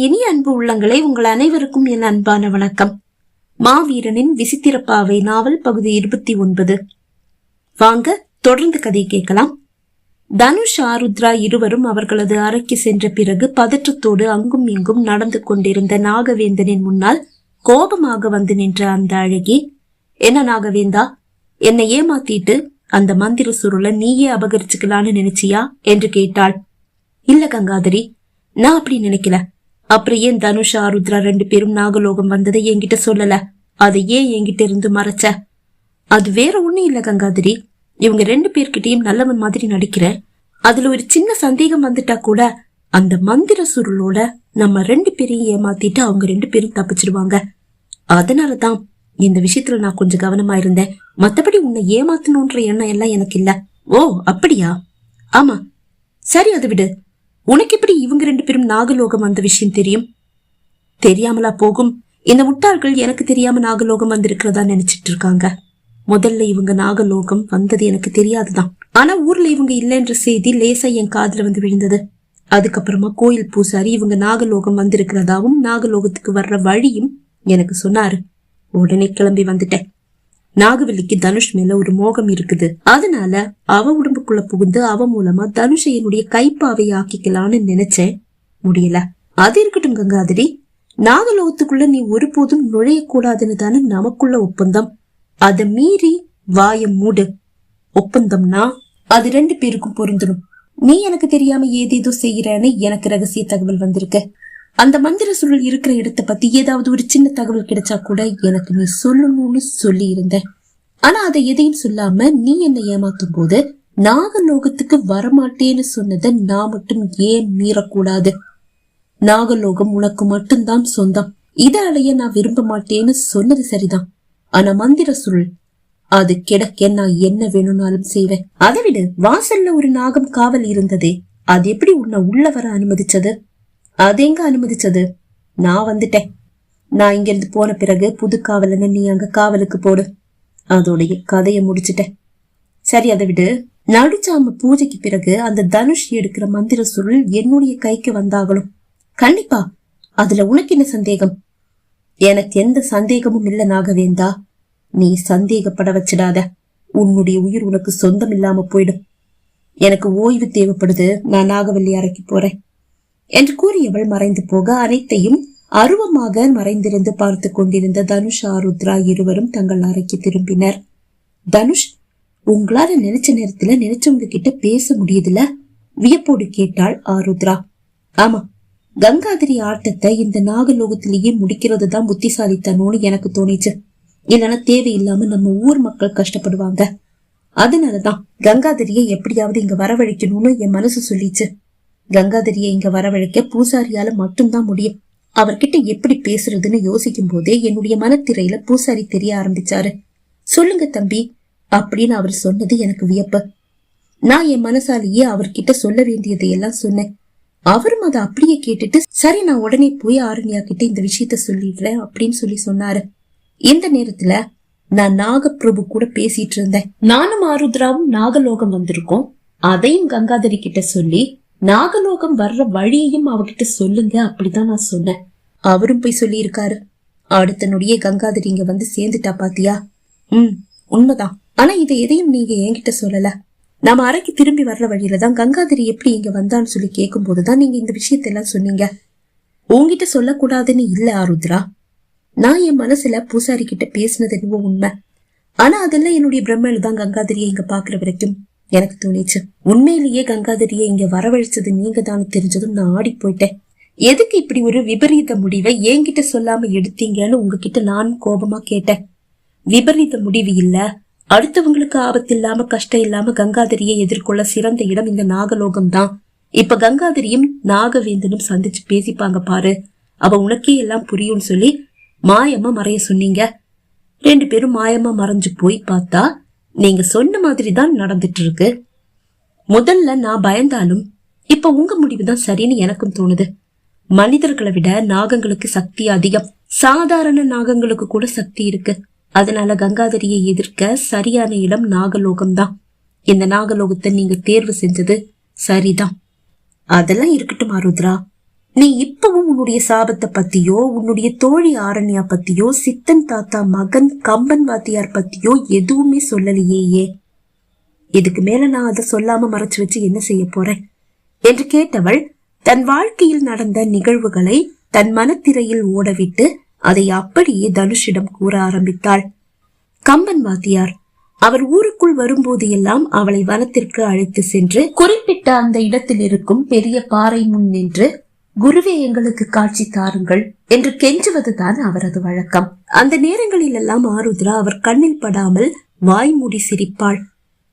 இனிய அன்பு உள்ளங்களே உங்கள் அனைவருக்கும் என் அன்பான வணக்கம். மாவீரனின் விசித்திரப்பாவை நாவல் பகுதி இருபத்தி ஒன்பது. வாங்க தொடர்ந்து கதை கேட்கலாம். தனுஷ் ஆருத்ரா இருவரும் அவர்களது அறைக்கு சென்ற பிறகு பதற்றத்தோடு அங்கும் இங்கும் நடந்து கொண்டிருந்த நாகவேந்தனின் முன்னால் கோபமாக வந்து நின்ற அந்த அழகி என்ன நாகவேந்தா என்னை ஏமாத்திட்டு அந்த மந்திர சுருளை நீயே அபகரிச்சுக்கலான்னு நினைச்சியா? என்று கேட்டாள். இல்ல கங்காதரி நான் அப்படி நினைக்கல. அப்புறம் ஏன் தனுஷ் ஆருத்ரா ரெண்டு பேரும் நாகலோகம் வந்ததை என்கிட்ட சொல்லல? அதை ஏன் என்கிட்ட இருந்து மறைச்ச? அது வேற ஒண்ணும் இல்ல கங்காதிரி. இவங்க ரெண்டு பேர்கிட்டயும் நல்லவன் மாதிரி நடிக்கிறேன் அதுல ஒரு சின்ன சந்தேகம் வந்துட்டா கூட அந்த மந்திர சுருளோட நம்ம ரெண்டு பேரையும் ஏமாத்திட்டு அவங்க ரெண்டு பேரும் தப்பிச்சிடுவாங்க அதனாலதான் இந்த விஷயத்துல நான் கொஞ்சம் கவனமா இருந்தேன். மத்தபடி உன்னை ஏமாத்தணும்ன்ற எண்ணம் எல்லாம் எனக்கு இல்ல. ஓ அப்படியா? ஆமா. சரி அதை விடு. உனக்கு எப்படி இவங்க ரெண்டு பேரும் நாகலோகம் வந்த விஷயம் தெரியும்? தெரியாமலா போகும்? இந்த முட்டாள்கள் எனக்கு தெரியாம நாகலோகம் வந்திருக்கிறதா நினைச்சிட்டு இருக்காங்க முதல்ல இவங்க நாகலோகம் வந்தது எனக்கு தெரியாதுதான். ஆனா ஊர்ல இவங்க இல்லைன்ற செய்தி லேசா என் காதுல வந்து விழுந்தது. அதுக்கப்புறமா கோயில் பூசாரி இவங்க நாகலோகம் வந்திருக்கிறதாவும் நாகலோகத்துக்கு வர்ற வழியும் எனக்கு சொன்னாரு. உடனே கிளம்பி வந்துட்டேன். நாகவல்லிக்கு தனுஷ் மேல ஒரு மோகம் இருக்குது. அதனால அவ உடம்பு உடம்புக்குள்ள புகுந்து அவன் மூலமா தனுஷை என்னுடைய கைப்பாவை ஆக்கிக்கலான்னு நினைச்சேன். முடியல. அது இருக்கட்டும் கங்காதிரி. நாகலோகத்துக்குள்ள நீ ஒருபோதும் நுழையக்கூடாதுன்னு தானே நமக்குள்ள ஒப்பந்தம். அத மீறி வாய மூடு. ஒப்பந்தம்னா அது ரெண்டு பேருக்கும் பொருந்தணும் நீ எனக்கு தெரியாம ஏதேதோ செய்யறன்னு எனக்கு ரகசிய தகவல் வந்திருக்கு. அந்த மந்திர சுருள் இருக்கிற இடத்தை பத்தி ஏதாவது ஒரு சின்ன தகவல் கிடைச்சா கூட எனக்கு நீ சொல்லணும்னு சொல்லி இருந்தேன் ஆனா அதை எதையும் சொல்லாம நீ என்னை ஏமாத்தும் போது நாகலோகத்துக்கு வரமாட்டேன்னு சொன்னதை நான் மட்டும் ஏன் மீறக்கூடாது? நாகலோகம் உனக்கு மட்டும்தான் சொந்தம். இதை நான் விரும்ப மாட்டேன்னு சொன்னது சரிதான். ஆனா மந்திர சுருள் அது கிடக்க நான் என்ன வேணும்னாலும் செய்வேன். அதை விடு வாசல்ல ஒரு நாகம் காவல் இருந்ததே அது எப்படி உன்னை உள்ள வர அனுமதிச்சது? அது எங்க அனுமதிச்சது? நான் வந்துட்டேன். நான் இங்கிருந்து போன பிறகு புது காவலனை நீ அங்க காவலுக்கு போடு. அதோடைய கதையை முடிச்சிட்டேன். சரி அதை விடு. நடுச்சாம பூஜைக்கு பிறகு அந்த தனுஷ் எடுக்கிற மந்திர சுருள் என்னுடைய கைக்கு வந்தாகணும். கண்டிப்பா. அதுல உனக்கு என்ன சந்தேகம்? எனக்கு எந்த சந்தேகமும் இல்ல நாகவேந்தா. நீ சந்தேகப்பட வச்சிடாத. உன்னுடைய உயிர் உனக்கு சொந்தம் இல்லாம போயிடும். எனக்கு ஓய்வு தேவைப்படுது. நான் நாகவல்லி அறைக்கு போறேன். என்று கூறியவள் மறைந்து போக அனைத்தையும் அருவமாக மறைந்திருந்து பார்த்து கொண்டிருந்த தனுஷ் ஆருத்ரா இருவரும் தங்கள் அறைக்கு திரும்பினர். தனுஷ் உங்களால நினைச்ச நேரத்துல நினைச்சவங்க கிட்ட பேச முடியுதுல வியப்போடு கேட்டாள் ஆருத்ரா. ஆமா கங்காதிரி ஆட்டத்தை இந்த நாகலோகத்திலேயே முடிக்கிறது தான் புத்திசாலித்தனோன்னு எனக்கு தோணிச்சு. இல்லைன்னா தேவையில்லாம நம்ம ஊர் மக்கள் கஷ்டப்படுவாங்க. அதனாலதான் கங்காதரியை எப்படியாவது இங்க வரவழைக்கணும்னு என் மனசு சொல்லிச்சு. கங்காதரியை இங்க வரவழைக்க பூசாரியால மட்டும்தான் முடியும். அவர்கிட்ட எப்படி பேசுறதுன்னு யோசிக்கும் போதே என்னுடைய மனத்திரையில பூசாரி தெரிய ஆரம்பிச்சாரு. சொல்லுங்க தம்பி அப்படின்னு அவர் சொன்னது எனக்கு வியப்பு. நான் என் மனசாலேயே அவர்கிட்ட சொல்ல வேண்டியதையெல்லாம் சொன்னேன். அவரும் அதை அப்படியே கேட்டுட்டு சரி நான் உடனே போய் ஆரண்யா கிட்ட இந்த விஷயத்த சொல்லிடுறேன் அப்படின்னு சொல்லி சொன்னாரு. இந்த நேரத்துல நான் நாகப்பிரபு கூட பேசிட்டு இருந்தேன். நானும் ஆருத்ராவும் நாகலோகம் வந்திருக்கோம். அதையும் கங்காதரி கிட்ட சொல்லி நாகலோகம் வர்ற வழியையும் அவகிட்ட சொல்லுங்க அப்படிதான் நான் சொன்னேன். அவரும் போய் சொல்லி இருக்காரு அடுத்த நொடியே கங்காதரி இங்க வந்து சேர்ந்துட்டா பாத்தியா? ம் உண்மைதான். ஆனா இதை எதையும் நீங்க என்கிட்ட சொல்லல. நாம அறைக்கு திரும்பி வர்ற வழியில தான் கங்காதரி எப்படி இங்க வந்தான்னு சொல்லி கேட்கும் போதுதான் நீங்க இந்த விஷயத்தெல்லாம் சொன்னீங்க. உங்ககிட்ட சொல்லக்கூடாதுன்னு இல்ல ஆருத்ரா. நான் என் மனசுல பூசாரி கிட்ட பேசினது என்னவோ உண்மை. ஆனா அதெல்லாம் என்னுடைய பிரம்மல தான் கங்காதரியை இங்க பாக்குற வரைக்கும் எனக்கு தோணிச்சு. உண்மையிலேயே கங்காதரியை இங்க வரவழைச்சது நீங்க தான் தெரிஞ்சதும் நான் ஆடி போயிட்டேன். எதுக்கு இப்படி ஒரு விபரீத முடிவை என்கிட்ட சொல்லாம எடுத்தீங்கன்னு உங்ககிட்ட நான் கோபமா கேட்டேன். விபரீத முடிவு இல்ல. அடுத்தவங்களுக்கு ஆபத்து இல்லாம கஷ்டம் இல்லாம கங்காதரியை எதிர்கொள்ள சிறந்த இடம் இந்த நாகலோகம் தான் இப்ப கங்காதரியும் நாகவேந்தனும் சந்திச்சு பேசிப்பாங்க பாரு. அவ உனக்கே எல்லாம் புரியும்னு சொல்லி மாயம்மா மறைய சொன்னீங்க. ரெண்டு பேரும் மாயமா மறைஞ்சு போய் பார்த்தா நீங்க சொன்ன மாதிரி தான் நடந்துட்டு இருக்கு முதல்ல நான் பயந்தாலும் இப்ப உங்க முடிவு தான் சரின்னு எனக்கும் தோணுது. மனிதர்களை விட நாகங்களுக்கு சக்தி அதிகம். சாதாரண நாகங்களுக்கு கூட சக்தி இருக்கு. அதனால கங்காதரியை எதிர்க்க சரியான இடம் நாகலோகம் தான் இந்த நாகலோகத்தை நீங்க தேர்வு செஞ்சது சரிதான். அதெல்லாம் இருக்கட்டும் ஆருத்ரா. நீ இப்பவும் உன்னுடைய சாபத்தை பத்தியோ உன்னுடைய தோழி ஆரண்யா பத்தியோ சித்தன் தாத்தா மகன் கம்பன் வாத்தியார் பத்தியோ எதுவுமே சொல்லலையே இதுக்கு மேல நான் அதை சொல்லாம மறைச்சு வச்சு என்ன செய்ய போறேன்? என்று கேட்டவள் தன் வாழ்க்கையில் நடந்த நிகழ்வுகளை தன் மனத்திரையில் ஓடவிட்டு அதை அப்படியே தனுஷிடம் கூற ஆரம்பித்தாள். கம்பன் வாத்தியார் அவர் ஊருக்குள் வரும்போது எல்லாம் அவளை வனத்திற்கு அழைத்து சென்று குறிப்பிட்ட அந்த இடத்தில் இருக்கும் பெரிய பாறை முன் நின்று குருவே எங்களுக்கு காட்சி தாருங்கள் என்று கெஞ்சுவதுதான் அவரது வழக்கம். அந்த நேரங்களில் எல்லாம் ஆருத்ரா அவர் கண்ணில் படாமல் வாய் மூடி சிரிப்பாள்.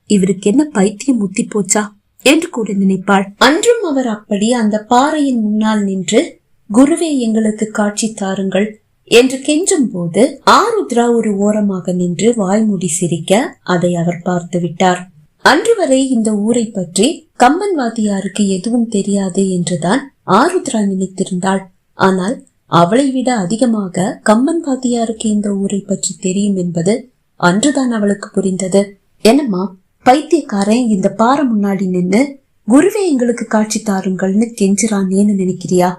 இவருக்கு என்ன பைத்தியம் முத்தி போச்சா? என்று கூட நினைப்பாள். அன்றும் அவர் அப்படி அந்த பாறையின் முன்னால் நின்று குருவே எங்களுக்கு காட்சி தாருங்கள் என்று கெஞ்சும் போது ஆருத்ரா ஒரு ஓரமாக நின்று வாய்மூடி சிரிக்க அதை அவர் பார்த்து விட்டார். அன்று வரை இந்த ஊரை பற்றி கம்பன் வாத்தியாருக்கு எதுவும் தெரியாது என்றுதான் ஆருத்ரா நினைத்திருந்தாள். ஆனால் அவளை விட அதிகமாக கம்பன் வாத்தியாருக்கு இந்த ஊரை பற்றி தெரியும் என்பது அன்றுதான் அவளுக்கு புரிந்தது. என்னம்மா பைத்தியக்காரன் இந்த பாறை முன்னாடி நின்னு குருவே எங்களுக்கு காட்சி தாருங்கள்னு கெஞ்சுறானேன்னு நினைக்கிறியா?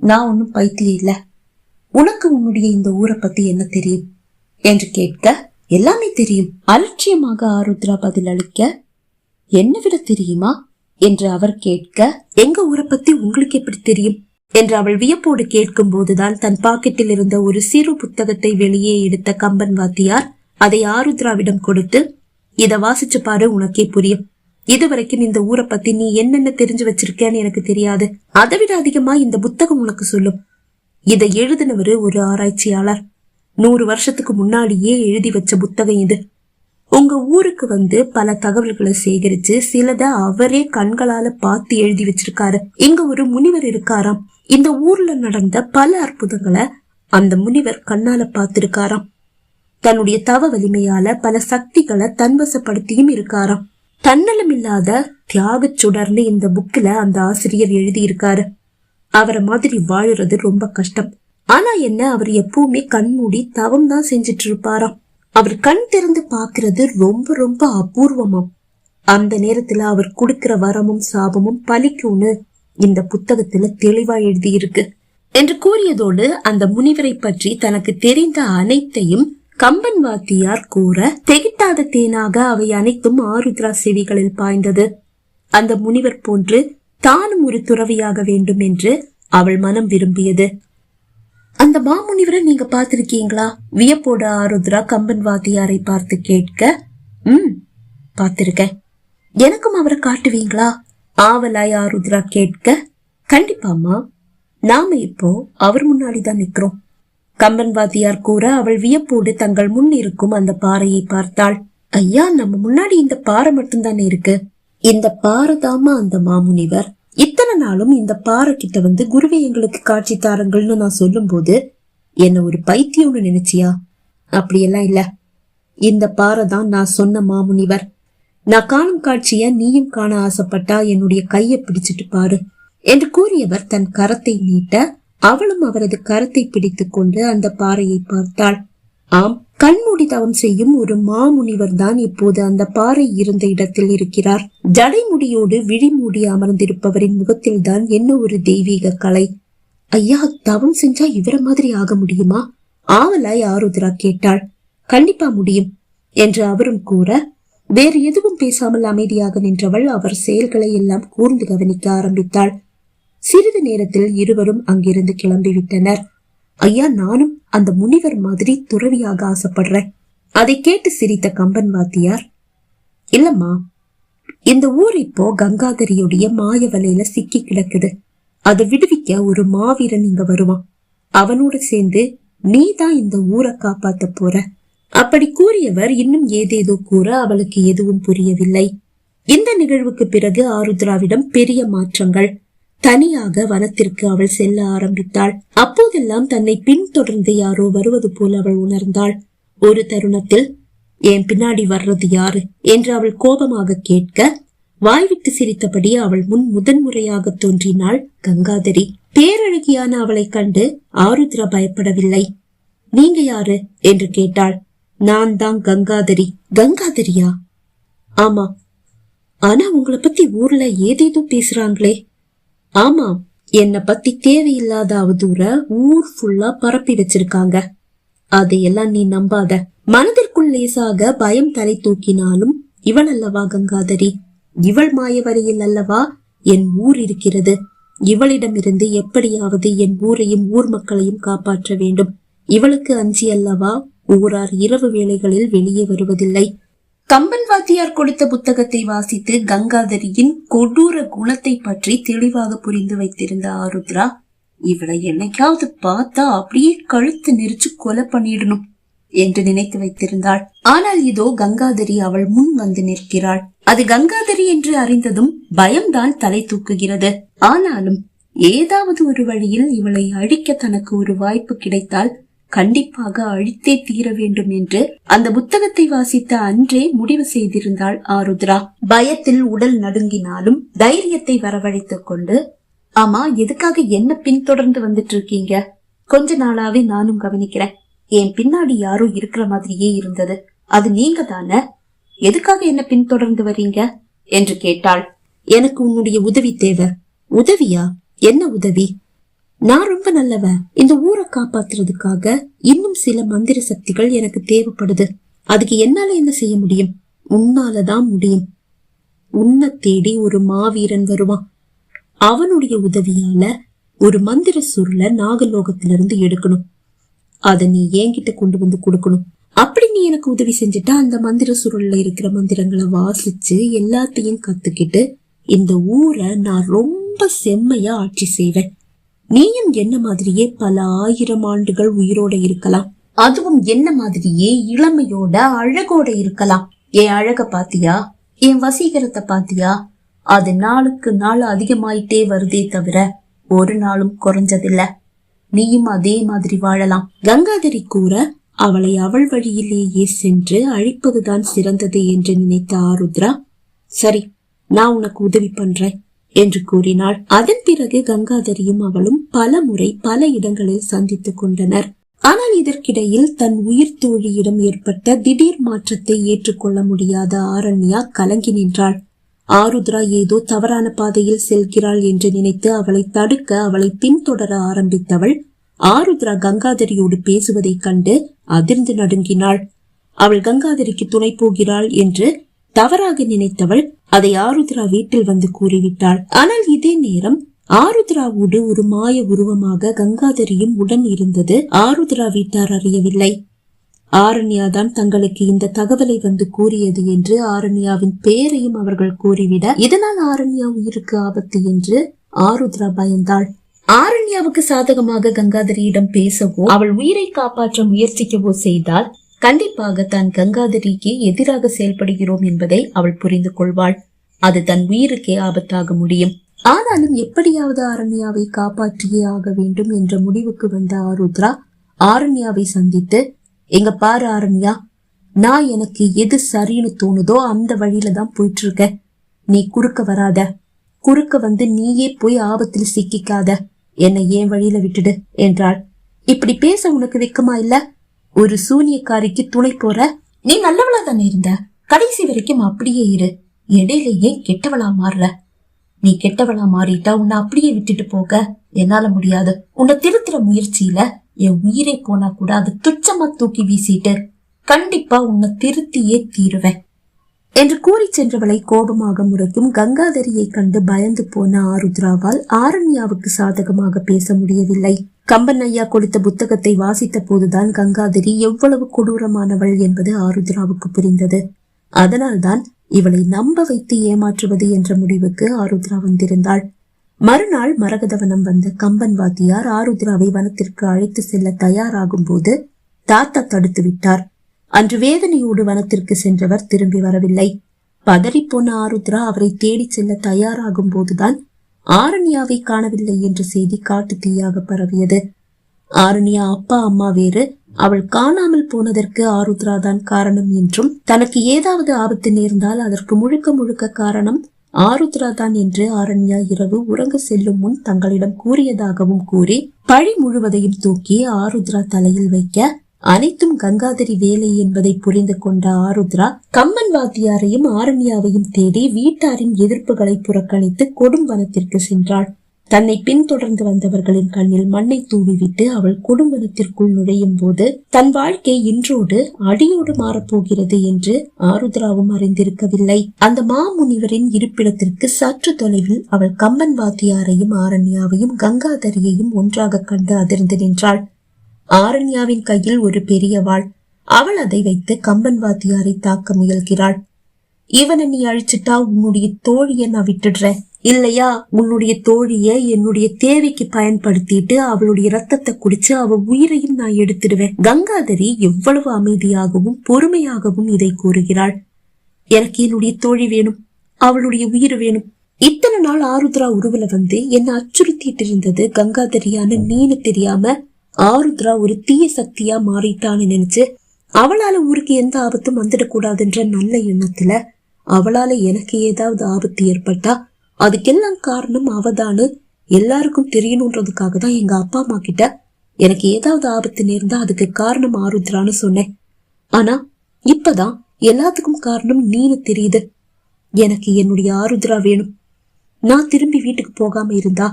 நான் ஒன்னும் பைத்தியம் இல்ல. உனக்கு உன்னுடைய இந்த ஊரை பத்தி என்ன தெரியும்? என்று கேட்க எல்லாமே தெரியும். அலட்சியமாக ஆருத்ரா பதில் அளிக்க என்ன விட தெரியுமா? என்று அவர் கேட்க எங்க ஊரை பத்தி உங்களுக்கு எப்படி தெரியும்? என்று அவள் வியப்போடு கேட்கும் போதுதான் தன் பாக்கெட்டில் இருந்த ஒரு சிறு புத்தகத்தை வெளியே எடுத்த கம்பன் வாத்தியார் அதை ஆருத்ராவிடம் கொடுத்து இத வாசிச்சு பாரு உனக்கே புரியும். இதுவரைக்கும் இந்த ஊரை பத்தி நீ என்னென்ன தெரிஞ்சு வச்சிருக்கேன்னு எனக்கு தெரியாது. அதை விட அதிகமா இந்த புத்தகம் உனக்கு சொல்லும். இதை எழுதினவரு ஒரு ஆராய்ச்சியாளர். நூறு வருஷத்துக்கு முன்னாடியே எழுதி வச்ச புத்தகம் இது. உங்க ஊருக்கு வந்து பல தகவல்களை சேகரிச்சு சிலத அவரே கண்களால பார்த்து எழுதி வச்சிருக்காரு. இங்க ஒரு முனிவர் இருக்காராம். இந்த ஊர்ல நடந்த பல அற்புதங்களை அந்த முனிவர் கண்ணால பார்த்திருக்காராம். தன்னுடைய தவ வலிமையால பல சக்திகளை தன்வசப்படுத்தியும் இருக்காராம். தன்னலம் இல்லாத தியாக சுடர்னு இந்த புக்ல அந்த ஆசிரியர் எழுதி இருக்காரு அவரை மாதிரி வாழறது ரொம்ப கஷ்டம். ஆனா என்ன அவர் எப்பவுமே கண்மூடி தவம் தான் செஞ்சிட்டு இருப்பாராம் அவர் கண் திறந்து பாக்குறது ரொம்ப ரொம்ப அபூர்வமாம் அந்த நேரத்துல அவர் கொடுக்கிற வரமும் சாபமும் பலிக்கும்னு இந்த புத்தகத்துல தெளிவா எழுதியிருக்கு. என்று கூறியதோடு அந்த முனிவரை பற்றி தனக்கு தெரிந்த அனைத்தையும் கம்பன் வாத்தியார் கூற திகிட்டாத தேனாக அவை அனைத்தும் ஆருத்ரா செவிகளில் பாய்ந்தது. அந்த முனிவர் போன்று தானும் ஒரு துறவியாக வேண்டும் என்று அவள் மனம் விரும்பியது. அந்த மாமுனிவரை நீங்க பார்த்திருக்கீங்களா? வியப்போட ஆருத்ரா கம்பன் வாத்தியாரை பார்த்து கேட்க ம் பார்த்திருக்கேன். எனக்கும் அவரை காட்டுவீங்களா? ஆவலாய் ஆருத்ரா கேட்க கண்டிப்பாமா நாம இப்போ அவர் முன்னாடி தான் நிக்கிறோம். கம்பன் வாத்தியார் கூற அவள் வியப்போடு தங்கள் முன் இருக்கும் அந்த பாறையை பார்த்தாள். ஐயா நம்ம முன்னாடி இந்த பாறை மட்டும்தானே இருக்கு. இந்த பாறை தாமா அந்த மாமுனிவர் இத்தனை நாளும் இந்த பாறை கிட்ட வந்து குருவே எங்களுக்கு காட்சி தாருங்கள்னு நான் சொல்லும் போது என்ன ஒரு பைத்தியம்னு நினைச்சியா? அப்படியெல்லாம் இல்ல. இந்த பாறை தான் நான் சொன்ன மாமுனிவர். நான் காணும் காட்சிய நீயும் காண ஆசைப்பட்டா என்னுடைய கைய பிடிச்சிட்டு பாரு என்று கூறியவர் தன் கரத்தை நீட்ட அவளும் அவரது கரத்தை பிடித்து கொண்டு அந்த பாறையை பார்த்தாள். ஆம். கண்மூடி தவம் செய்யும் ஒரு மாமுனிவர் தான் இப்போது அந்த பாறை இருந்த இடத்தில் இருக்கிறார். ஜடைமுடியோடு விழிமூடி அமர்ந்திருப்பவரின் முகத்தில் தான் என்ன ஒரு தெய்வீக கலை. ஐயா தவம் செஞ்சா இவர மாதிரி ஆக முடியுமா? ஆவலாய் ஆருத்ரா கேட்டாள். கண்டிப்பா முடியும் என்று அவரும் கூற வேறு எதுவும் பேசாமல் அமைதியாக நின்றவள் அவர் செயல்களை எல்லாம் கூர்ந்து கவனிக்க ஆரம்பித்தாள். சிறிது நேரத்தில் இருவரும் அங்கிருந்து கிளம்பிவிட்டனர். ஐயா நானும் அந்த முனிவர் மாதிரி துறவியாக ஆசைப்படுறேன். அதை கேட்டு சிரித்த கம்பன் வாத்தியார் இல்லம்மா இந்த ஊர் இப்போ கங்காதரியுடைய மாய வலையில சிக்கி கிடக்குது. அதை விடுவிக்க ஒரு மாவீரன் இங்க வருவான். அவனோட சேர்ந்து நீ தான் இந்த ஊரை காப்பாத்த போற. அப்படி கூறியவர் இன்னும் ஏதேதோ கூற அவளுக்கு எதுவும் புரியவில்லை. இந்த நிகழ்வுக்கு பிறகு ஆருத்ராவிடம் பெரிய மாற்றங்கள் தனியாக வனத்திற்கு அவள் செல்ல ஆரம்பித்தாள். அப்போதெல்லாம் தன்னை பின்தொடர்ந்து யாரோ வருவது போல் அவள் உணர்ந்தாள். ஒரு தருணத்தில் என் பின்னாடி வர்றது யாரு? என்று அவள் கோபமாக கேட்க வாய்விட்டு சிரித்தபடி அவள் முன் முதன்முறையாக தோன்றினாள் கங்காதரி. பேரழகியான அவளை கண்டு ஆருத்ரா பயப்படவில்லை. நீங்க யாரு? என்று கேட்டாள். நான் தான் கங்காதரி. கங்காதரியா? ஆமா. ஆனா உங்களை பத்தி ஊர்ல ஏதேதோ பேசுறாங்களே. ஆமா என்னை பத்தி தேவையில்லாத அவதூற ஊர் ஃபுல்லா பரப்பி வச்சிருக்காங்க. அதையெல்லாம் நீ நம்பாத. மனதிற்குள் லேசாக பயம் தலை தூக்கினாலும் இவள் அல்லவா கங்காதரி? இவள் மாயவரையில் அல்லவா என் ஊர் இருக்கிறது? இவளிடமிருந்து எப்படியாவது என் ஊரையும் ஊர் மக்களையும் காப்பாற்ற வேண்டும். இவளுக்கு அஞ்சி அல்லவா ஊரார் இரவு வேளைகளில் வெளியே வருவதில்லை. கம்பன் வாத்தியார் கொடுத்த புத்தகத்தை வாசித்து கங்காதரியின் கொடூர குணத்தை பற்றி தெளிவாக புரிந்து வைத்திருந்த ஆருத்ரா இவளை என்னைக்காவது பார்த்தா அப்படியே கழுத்து நெரிச்சு கொலை பண்ணிடணும் என்று நினைத்து வைத்திருந்தாள். ஆனால் இதோ கங்காதரி அவள் முன் வந்து நிற்கிறாள். அது கங்காதரி என்று அறிந்ததும் பயம்தான் தலை தூக்குகிறது. ஆனாலும் ஏதாவது ஒரு வழியில் இவளை அழிக்க தனக்கு ஒரு வாய்ப்பு கிடைத்தால் கண்டிப்பாக அழித்தே தீர வேண்டும் என்று அந்த புத்தகத்தை வாசித்த அன்றே முடிவு செய்திருந்தாள் ஆருத்ரா. பயத்தில் உடல் நடுங்கினாலும் தைரியத்தை வரவழைத்துக் கொண்டு ஆமா எதுக்காக என்ன பின்தொடர்ந்து வந்துட்டு இருக்கீங்க கொஞ்ச நாளாவே நானும் கவனிக்கிறேன். என் பின்னாடி யாரோ இருக்கிற மாதிரியே இருந்தது. அது நீங்க தானே? எதுக்காக என்ன பின்தொடர்ந்து வரீங்க? என்று கேட்டாள். எனக்கு உன்னுடைய உதவி தேவை. உதவியா? என்ன உதவி? நான் ரொம்ப நல்லவ இந்த ஊரை காப்பாத்துறதுக்காக இன்னும் சில மந்திர சக்திகள் எனக்கு தேவைப்படுது. அதுக்கு என்னால என்ன செய்ய முடியும்? உன்னாலதான் முடியும். உன்னை தேடி ஒரு மாவீரன் வருவான். அவனுடைய உதவியால ஒரு மந்திர சுருளை நாகலோகத்திலிருந்து எடுக்கணும். அத நீ என்கிட்ட கொண்டு வந்து கொடுக்கணும். அப்படி நீ எனக்கு உதவி செஞ்சுட்டா அந்த மந்திர சுருள்ல இருக்கிற மந்திரங்களை வாசிச்சு எல்லாத்தையும் கத்துக்கிட்டு இந்த ஊரை நான் ரொம்ப செம்மையா ஆட்சி செய்வேன். நீயும் என்ன மாதிரியே பல ஆயிரம் ஆண்டுகள் உயிரோட இருக்கலாம். அதுவும் என்ன மாதிரியே இளமையோட அழகோட இருக்கலாம். என் அழக பாத்தியா? என் வசீகரத்தை பாத்தியா? அது நாளுக்கு நாள் அதிகமாயிட்டே வருதே தவிர ஒரு நாளும் குறைஞ்சதில்ல. நீயும் அதே மாதிரி வாழலாம். கங்காதரி கூற அவளை அவள் வழியிலேயே சென்று அழிப்பதுதான் சிறந்தது என்று நினைத்த ஆருத்ரா சரி நான் உனக்கு உதவி பண்றேன். என்று கூறினாள். அதன் பிறகு கங்காதரியும் அவளும் பல முறை பல இடங்களில் சந்தித்துக் கொண்டனர். ஆனால் இதற்கிடையில் தன் உயிர் தோழியிடம் ஏற்பட்ட திடீர் மாற்றத்தை ஏற்றுக்கொள்ள முடியாத ஆரண்யா கலங்கி நின்றாள். ஆருத்ரா ஏதோ தவறான பாதையில் செல்கிறாள் என்று நினைத்து அவளை தடுக்க அவளை பின்தொடர ஆரம்பித்தவள் ஆருத்ரா கங்காதரியோடு பேசுவதைக் கண்டு அதிர்ந்து நடுங்கினாள். அவள் கங்காதரிக்கு துணை போகிறாள் என்று தவறாக நினைத்தவள் அதை ஆருத்ரா வீட்டில் வந்து கூறிவிட்டாள். ஆனால் இதே நேரம் ஆருத்ராவோடு ஒரு மாய உருவமாக கங்காதரியும் உடன் இருந்தது. ஆருத்ரா வீட்டார் அறியவில்லை. ஆரண்யா தான் தங்களுக்கு இந்த தகவலை வந்து கூறியது என்று ஆரண்யாவின் பெயரையும் அவர்கள் கூறிவிட இதனால் ஆரண்யா உயிருக்கு ஆபத்து என்று ஆருத்ரா பயந்தாள். ஆரண்யாவுக்கு சாதகமாக கங்காதரியிடம் பேசவோ அவள் உயிரை காப்பாற்ற முயற்சிக்கவோ செய்தால் கண்டிப்பாக தான் கங்காதரிக்கு எதிராக செயல்படுகிறோம் என்பதை அவள் புரிந்து கொள்வாள். அது தன் உயிருக்கே ஆபத்தாக முடியும். ஆனாலும் எப்படியாவது ஆரண்யாவை காப்பாற்றியே ஆக வேண்டும் என்ற முடிவுக்கு வந்த ஆருத்ரா ஆரண்யாவை சந்தித்து எங்க பாரு ஆரண்யா நான் எனக்கு எது சரின்னு தோணுதோ அந்த வழியில தான் போயிட்டு இருக்க நீ குறுக்க வராத. குறுக்க வந்து நீயே போய் ஆபத்தில் சிக்கிக்காத. என்னை ஏன் வழியில விட்டுடு? என்றாள். இப்படி பேச உனக்கு வெக்கமா இல்ல? ஒரு சூனியக்காரிக்கு துணை போற நீ நல்லவளா தானே இருந்த? கடைசி வரைக்கும் அப்படியே இரு. இடையிலேயே கெட்டவளா மாறுற. நீ கெட்டவளா மாறிட்டா உன்னை அப்படியே விட்டுட்டு போக. என்னால முடியாது. உன்னை திருத்துற முயற்சியில என் உயிரை போனா கூட அது துச்சமா தூக்கி வீசிட்டு கண்டிப்பா உன்னை திருத்தியே தீருவேன். என்று கூறி சென்றவளை கோபமாக முறைக்கும் கங்காதரியை கண்டு பயந்து போன ஆருத்ராவால் ஆரண்யாவுக்கு சாதகமாக பேச முடியவில்லை. கம்பன் ஐயா கொடுத்த புத்தகத்தை வாசித்த போதுதான் கங்காதரி எவ்வளவு கொடூரமானவள் என்பது ஆருத்ராவுக்கு புரிந்தது. அதனால்தான் இவளை நம்ப வைத்து ஏமாற்றுவது என்ற முடிவுக்கு ஆருத்ரா வந்திருந்தாள். மறுநாள் மரகதவனம் வந்த கம்பன் வாத்தியார் ஆருத்ராவை வனத்திற்கு அழைத்து செல்ல தயாராகும் போது தாத்தா தடுத்து விட்டார். அன்று வேதனையோடு வனத்திற்கு சென்றவர் திரும்பி வரவில்லை. பதறிப்போன ஆருத்ரா அவரை தேடிச் செல்ல தயாராகும் போதுதான் ஆரண்யாவை காணவில்லை என்ற செய்தி காட்டு தீயாக பரவியது. ஆரண்யா அப்பா அம்மா வேறு. அவள் காணாமல் போனதற்கு ஆருத்ரா தான் காரணம் என்றும் தனக்கு ஏதாவது ஆபத்து நேர்ந்தால் அதற்கு முழுக்க முழுக்க காரணம் ஆருத்ரா தான் என்று ஆரண்யா இரவு உறங்க செல்லும் முன் தங்களிடம் கூறியதாகவும் கூறி பழி முழுவதையும் தூக்கி ஆருத்ரா தலையில் வைக்க அனைத்தும் கங்காதரி வேலை என்பதை புரிந்து கொண்ட ஆருத்ரா கம்மன் வாத்தியாரையும் ஆரண்யாவையும் தேடி வீட்டாரின் எதிர்ப்புகளை புறக்கணித்து கொடும் வனத்திற்கு சென்றாள். தன்னை பின்தொடர்ந்து வந்தவர்களின் கண்ணில் மண்ணை தூவிவிட்டு அவள் குடும்பத்திற்குள் நுழையும் போது தன் வாழ்க்கை இன்றோடு அடியோடு மாறப்போகிறது என்று ஆருத்ராவும் அறிந்திருக்கவில்லை. அந்த மாமுனிவரின் இருப்பிடத்திற்கு சற்று தொலைவில் அவள் கம்மன் வாத்தியாரையும் ஆரண்யாவையும் கங்காதரியையும் ஒன்றாக கண்டு அதிர்ந்து நின்றாள். ஆரண்யாவின் கையில் ஒரு பெரிய வாள். அவள் அதை வைத்து கம்பன் வாத்தியாரை தாக்க முயல்கிறாள். இவனை நீ அழிச்சிட்டா உன்னுடைய தோழிய நான் விட்டுடுறேன். இல்லையா? உன்னுடைய தோழிய என்னுடைய தேவைக்கு பயன்படுத்திட்டு அவளுடைய ரத்தத்தை குடிச்சு அவ உயிரையும் நான் எடுத்துடுவேன். கங்காதரி எவ்வளவு அமைதியாகவும் பொறுமையாகவும் இதை கூறுகிறாள். எனக்கு என்னுடைய தோழி வேணும். அவளுடைய உயிர் வேணும். இத்தனை நாள் ஆருத்ரா உருவல வந்து என்ன அச்சுறுத்திட்டு இருந்தது கங்காதரியான நீனு தெரியாம ஆருத்ரா ஒரு தீய சக்தியா மாறிட்டான்னு நினைச்சு அவளால ஊருக்கு எந்த ஆபத்தும் வந்துடக்கூடாதுன்ற நல்ல எண்ணத்துல அவளால எனக்கு ஏதாவது ஆபத்து ஏற்பட்டா அதுக்கெல்லாம் காரணம் அவதானு எல்லாருக்கும் தெரியணுன்றதுக்காக தான் எங்க அப்பா அம்மா கிட்ட எனக்கு ஏதாவது ஆபத்து நேர்ந்தா அதுக்கு காரணம் ஆருத்ரான்னு சொன்னேன். ஆனா இப்பதான் எல்லாத்துக்கும் காரணம் நீனு தெரியுது. எனக்கு என்னுடைய ஆருத்ரா வேணும். நான் திரும்பி வீட்டுக்கு போகாம இருந்தா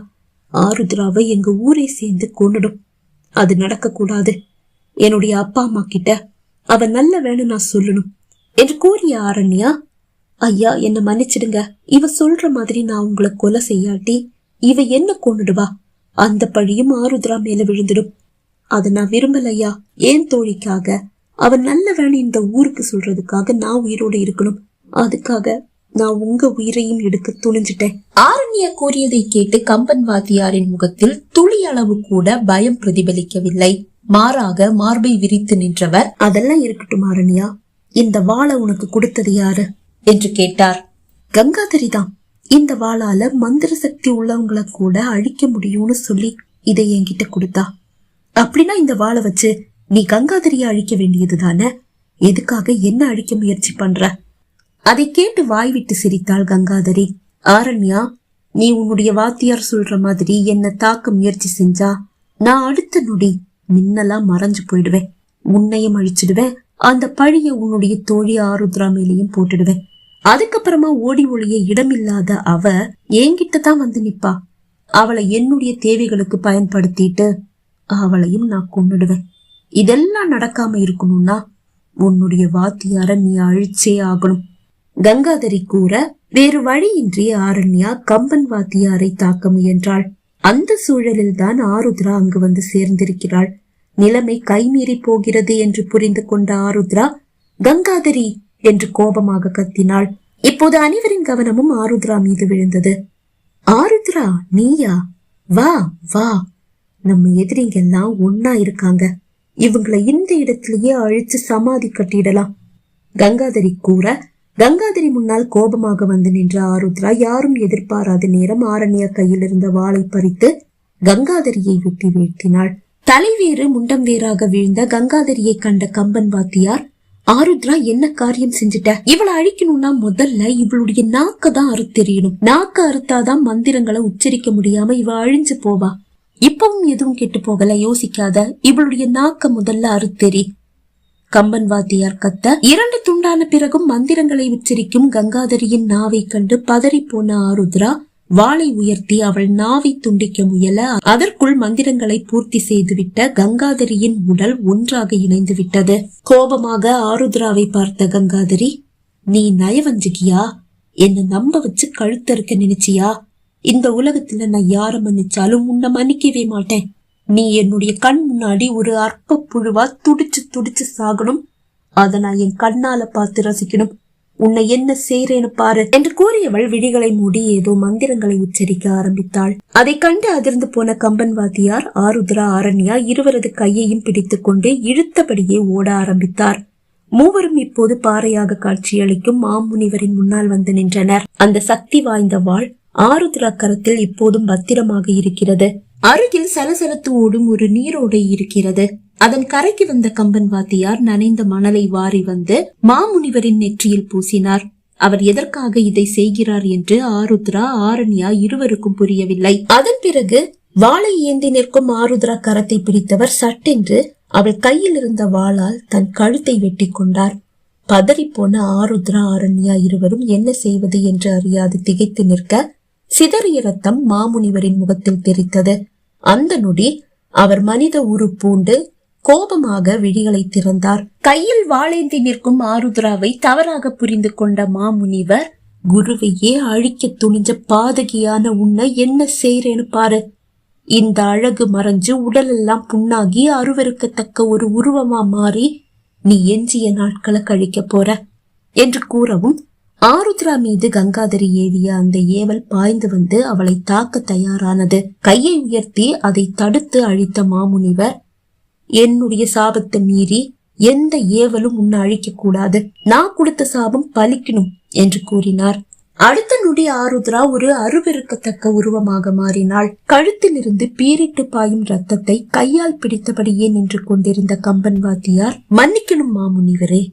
ஆருத்ராவை எங்க ஊரே சேர்ந்து கொண்டுடும் அது நடக்கக்கூடாது. என்னுடைய அப்பா அம்மா கிட்ட அவ நல்ல வேணும் நான் சொல்லணும் என்று கூறிய ஆரண்யா ஐயா என்ன மன்னிச்சிடுங்க. இவ சொல்ற மாதிரி நான் உங்களை கொலை செய்யாட்டி இவ என்ன கொண்டுடுவா அந்த பழியும் ஆருத்ரா மேல விழுந்துடும். அத நான் விரும்பலையா? ஏன் தோழிக்காக? அவன் நல்ல வேணும் இந்த ஊருக்கு சொல்றதுக்காக நான் உயிரோட இருக்கணும். அதுக்காக நான் உங்க உயிரையும் எடுக்க துணிஞ்சிட்டேன். ஆரண்யா கூறியதை கேட்டு கம்பன் வாத்தியாரின் முகத்தில் துளி அளவு கூட பயம் பிரதிபலிக்கவில்லை. மாறாக மார்பை விரித்து நின்றவர் அதெல்லாம் இருக்கட்டும் ஆரண்யா. இந்த வாளை உனக்கு கொடுத்தது யாரு? என்று கேட்டார். கங்காதரி தான். இந்த வாளால மந்திர சக்தி உள்ளவங்களை கூட அழிக்க முடியும்னு சொல்லி இதை என்கிட்ட கொடுத்தா. அப்படின்னா இந்த வாளை வச்சு நீ கங்காதரிய அழிக்க வேண்டியது தானே? எதுக்காக என்ன அழிக்க முயற்சி பண்ற? அதை கேட்டு வாய்விட்டு சிரித்தாள் கங்காதரி. ஆரண்யா நீ உன்னுடைய வாத்தியார் சொல்ற மாதிரி என்னை தாக்க முயற்சி செஞ்சா நான் அடுத்த நொடி மின்னலா மறைஞ்சு போயிடுவேன். உன்னையும் அழிச்சிடுவேன் அந்த பழிய உன்னுடைய தோழி ஆருத்ரா மேலேயும் போட்டுடுவேன். அதுக்கப்புறமா ஓடி ஒளிய இடமில்லாத அவ என்கிட்ட தான் வந்து நிப்பா. அவளை என்னுடைய தேவைகளுக்கு பயன்படுத்திட்டு அவளையும் நான் கொன்னுடுவேன். இதெல்லாம் நடக்காம இருக்கணும்னா உன்னுடைய வாத்தியார நீ அழிச்சே ஆகணும். கங்காதரி கூற வேறு வழியின்றி ஆரண்யா கம்பன் வாத்தியாரை தாக்க முயன்றாள். அந்த சூழலில் தான் ஆருத்ரா அங்கு வந்து சேர்ந்திருக்கிறாள். நிலைமை கைமீறி போகிறது என்று புரிந்து கொண்ட ஆருத்ரா கங்காதரி என்று கோபமாக கத்தினாள். இப்போது அனைவரின் கவனமும் ஆருத்ரா மீது விழுந்தது. ஆருத்ரா நீயா? வா வா. நம்ம எதிரிங்க எல்லாம் ஒன்னா இருக்காங்க. இவங்களை இந்த இடத்திலேயே அழிச்சு சமாதி கட்டிடலாம். கங்காதரி கூற கங்காதரி முன்னால் கோபமாக வந்து நின்ற ஆருத்ரா யாரும் எதிர்பாராத நேரம் ஆரண்யா கையில் இருந்த வாளை பறித்து கங்காதரியை வெட்டி வீழ்த்தினாள். தலைவேறு முண்டம் வேறாக வீழ்ந்த கங்காதரியை கண்ட கம்பன் வாத்தியார் ஆருத்ரா என்ன காரியம் செஞ்சுட்ட? இவளை அழிக்கணும்னா முதல்ல இவளுடைய நாக்க தான் அறுத்தெறியணும். நாக்க அறுத்தாதான் மந்திரங்களை உச்சரிக்க முடியாம இவ அழிஞ்சு போவா. இப்பவும் எதுவும் கெட்டு போகல யோசிக்காத. இவளுடைய நாக்க முதல்ல அறுத்தெறி கம்பன் வாத்தியார் கத்த இரண்டு துண்டான பிறகும் மந்திரங்களை உச்சரிக்கும் கங்காதரியின் நாவை கண்டு பதறி போன ஆருத்ரா வாளை உயர்த்தி அவள் நாவை துண்டிக்க முயல அதற்குள் மந்திரங்களை பூர்த்தி செய்துவிட்ட கங்காதரியின் உடல் ஒன்றாக இணைந்து விட்டது கோபமாக ஆருத்ராவை பார்த்த கங்காதரி நீ நயவஞ்சுகியா? என்ன நம்ப வச்சு கழுத்தறுக்க நினைச்சியா? இந்த உலகத்துல நான் யார மன்னிச்சாலும் உன்னை மன்னிக்கவே மாட்டேன். நீ என்னுடைய கண் முன்னாடி ஒரு அற்ப புழுவா துடிச்சு துடிச்சு சாகணும். அதை நான் என் கண்ணால பார்த்து ரசிக்கணும். உன்னை என்ன செய்றேன்னு பாரு என்று கூறியவள் விழிகளை மூடி ஏதோ மந்திரங்களை உச்சரிக்க ஆரம்பித்தாள். அதை கண்டு அதிர்ந்து போன கம்பன் வாத்தியார் ஆருத்ரா ஆரண்யா இருவரது கையையும் பிடித்துக் கொண்டு இழுத்தபடியே ஓட ஆரம்பித்தார். மூவரும் இப்போது பாறையாக காட்சியளிக்கும் மாமுனிவரின் முன்னால் வந்து நின்றனர். அந்த சக்தி வாய்ந்த வாழ் ஆருத்ரா கரத்தில் இப்போதும் பத்திரமாக இருக்கிறது. அருகில் சலசலத்து ஓடும் ஒரு நீரோடை இருக்கிறது. அதன் கரைக்கு வந்த கம்பன் வாத்தியார் நனைந்த மணலை வாரி வந்து மாமுனிவரின் நெற்றியில் பூசினார். அவர் எதற்காக இதை செய்கிறார் என்று ஆருத்ரா ஆரண்யா இருவருக்கும் புரியவில்லை. அதன் பிறகு வாளை ஏந்தி நிற்கும் ஆருத்ரா கரத்தை பிடித்தவர் சட்டென்று அவள் கையில் இருந்த வாளால் தன் கழுத்தை வெட்டி கொண்டார். பதறி போன ஆருத்ரா ஆரண்யா இருவரும் என்ன செய்வது என்று அறியாது திகைத்து நிற்க சிதறிய ரத்தம் மாமுனிவரின் முகத்தில் தெரித்தது. அந்த நொடி அவர் மனித உரு பூண்டு கோபமாக விழிகளை திறந்தார். கையில் வாழேந்தி நிற்கும் ஆருத்ராவை தவறாக புரிந்து கொண்ட மாமுனிவர் குருவையே அழிக்க துணிஞ்ச பாதகியான உன்னை என்ன செய்யறேன்னு பாரு. இந்த அழகு மறைஞ்சு உடலெல்லாம் புண்ணாகி அருவருக்கத்தக்க ஒரு உருவமா மாறி நீ எஞ்சிய நாட்களை கழிக்க போற என்று கூறவும் ஆருத்ரா மீது கங்காதரி ஏவிய அந்த ஏவல் பாய்ந்து வந்து அவளை தாக்க தயாரானது. கையை உயர்த்தி அதை தடுத்து அழித்த மாமுனிவர் என்னுடைய சாபத்தை மீறி எந்த ஏவலும் உன்னை அழிக்க கூடாது. நான் கொடுத்த சாபம் பலிக்கணும் என்று கூறினார். அடுத்த நொடி ஆருத்ரா ஒரு அருவருக்கத்தக்க உருவமாக மாறினாள். கழுத்தில் இருந்து பீரிட்டு பாயும் ரத்தத்தை கையால் பிடித்தபடியே நின்று கொண்டிருந்த கம்பன் வாத்தியார் மன்னிக்கணும் மாமுனிவரே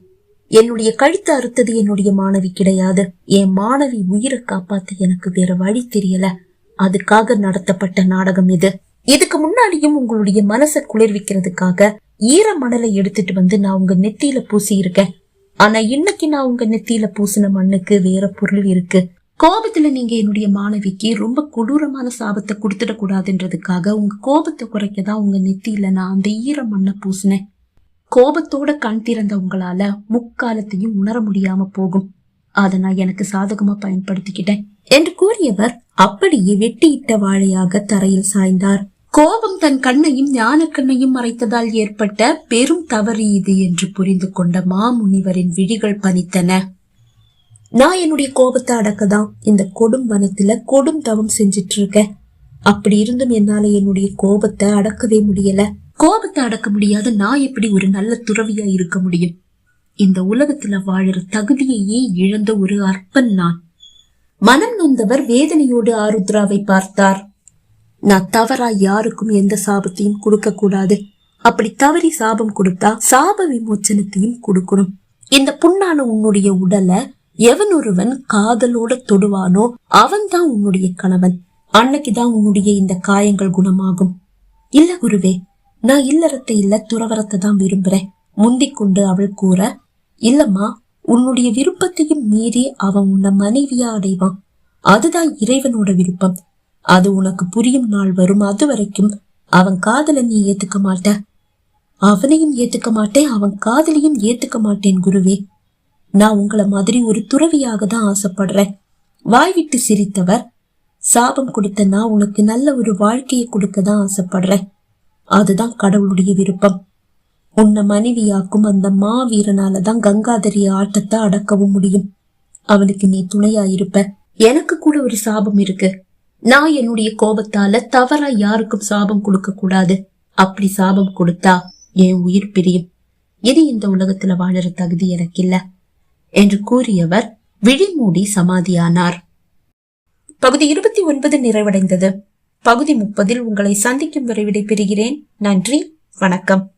என்னுடைய கழுத்து அறுத்தது என்னுடைய மாணவி கிடையாது. என் மாணவி உயிரை காப்பாத்த எனக்கு வேற வழி தெரியல. அதுக்காக நடத்தப்பட்ட நாடகம் இது. இதுக்கு முன்னாடியும் உங்களுடைய மனசை குளிர்விக்கிறதுக்காக ஈர மணலை எடுத்துட்டு வந்து நான் உங்க நெத்தியில பூசி இருக்கேன் ஆனா இன்னைக்கு நான் உங்க நெத்தியில பூசின மண்ணுக்கு வேற பொருள் இருக்கு. கோபத்துல நீங்க என்னுடைய மாணவிக்கு ரொம்ப கொடூரமான சாபத்தை கொடுத்துட கூடாதுன்றதுக்காக உங்க கோபத்தை குறைக்க தான் உங்க நெத்தியில நான் அந்த ஈர மண்ணை பூசினேன். கோபத்தோட கண் திறந்த உங்களால முக்காலத்தையும் உணர முடியாம போகும். அதை நான் எனக்கு சாதகமா பயன்படுத்திக்கிட்டேன் என்று கூறியவர் அப்படியே வெட்டியிட்ட வாழையாக தரையில் சாய்ந்தார். கோபம் தன் கண்ணையும் ஞான கண்ணையும் மறைத்ததால் ஏற்பட்ட பெரும் தவறு இது என்று புரிந்து கொண்ட மாமுனிவரின் விழிகள் பனித்தன. நான் என்னுடைய கோபத்தை அடக்கதான் இந்த கொடும் வனத்துல கொடும் தவம் செஞ்சிட்டு இருக்கேன். அப்படி இருந்தும் என்னால என்னுடைய கோபத்தை அடக்கவே முடியல. கோபத்தை அடக்க முடியாத நான் எப்படி ஒரு நல்ல துறவியா இருக்க முடியும்? இந்த உலகத்துல வாழற தகுதியையே இழந்த ஒரு அற்பன் நான். மனம் நொந்தவர் வேதனையோடு ஆருத்ராவை பார்த்தார். நான் தவறா யாருக்கும் எந்த சாபத்தையும் கொடுக்க கூடாது. அப்படி தவறி சாபம் கொடுத்தா சாப விமோச்சனத்தையும் கொடுக்கணும். இந்த புண்ணான உன்னுடைய உடலை எவன் ஒருவன் காதலோட தொடுவானோ அவன்தான் உன்னுடைய கணவன். அன்னைக்குதான் உன்னுடைய இந்த காயங்கள் குணமாகும். இல்ல குருவே நான் இல்லறத்தை இல்ல துறவரத்தை தான் விரும்புறேன். முந்திக் கொண்டு அவள் கூற இல்லம்மா உன்னுடைய விருப்பத்தையும் மீறி அவன் உன்னை மனைவியா அடைவான். அதுதான் இறைவனோட விருப்பம். அது உனக்கு புரியும் நாள் வரும் அது வரைக்கும் அவன் காதலை நீ ஏத்துக்க மாட்ட. அவனையும் ஏத்துக்க மாட்டேன் அவன் காதலையும் ஏத்துக்க மாட்டேன் குருவே. நான் உங்கள மாதிரி ஒரு துறவியாக தான் ஆசைப்படுறேன். வாய் விட்டு சிரித்தவர் சாபம் கொடுத்த நான் உனக்கு நல்ல ஒரு வாழ்க்கையை கொடுக்க தான் ஆசைப்படுறேன். அதுதான் கடவுளுடைய விருப்பம். உன்னை மனைவியாக்கும் அந்த மாவீரனால தான் கங்காதரி ஆட்டத்தை அடக்கவும் முடியும். அவனுக்கு நீ துணையா இருப்ப எனக்கு கூட ஒரு சாபம் இருக்கு. நான் என்னுடைய கோபத்தால தவறா யாருக்கும் சாபம் கொடுக்க கூடாது. அப்படி சாபம் கொடுத்தா என் உயிர் பிரியும். இது இந்த உலகத்துல வாழற தகுதி எனக்கு இல்ல என்று கூறியவர் விழிமூடி சமாதியானார். பகுதி இருபத்தி ஒன்பது நிறைவடைந்தது. பகுதி முப்பதில் உங்களை சந்திக்கும் வரை விடைபெறுகிறேன். நன்றி வணக்கம்.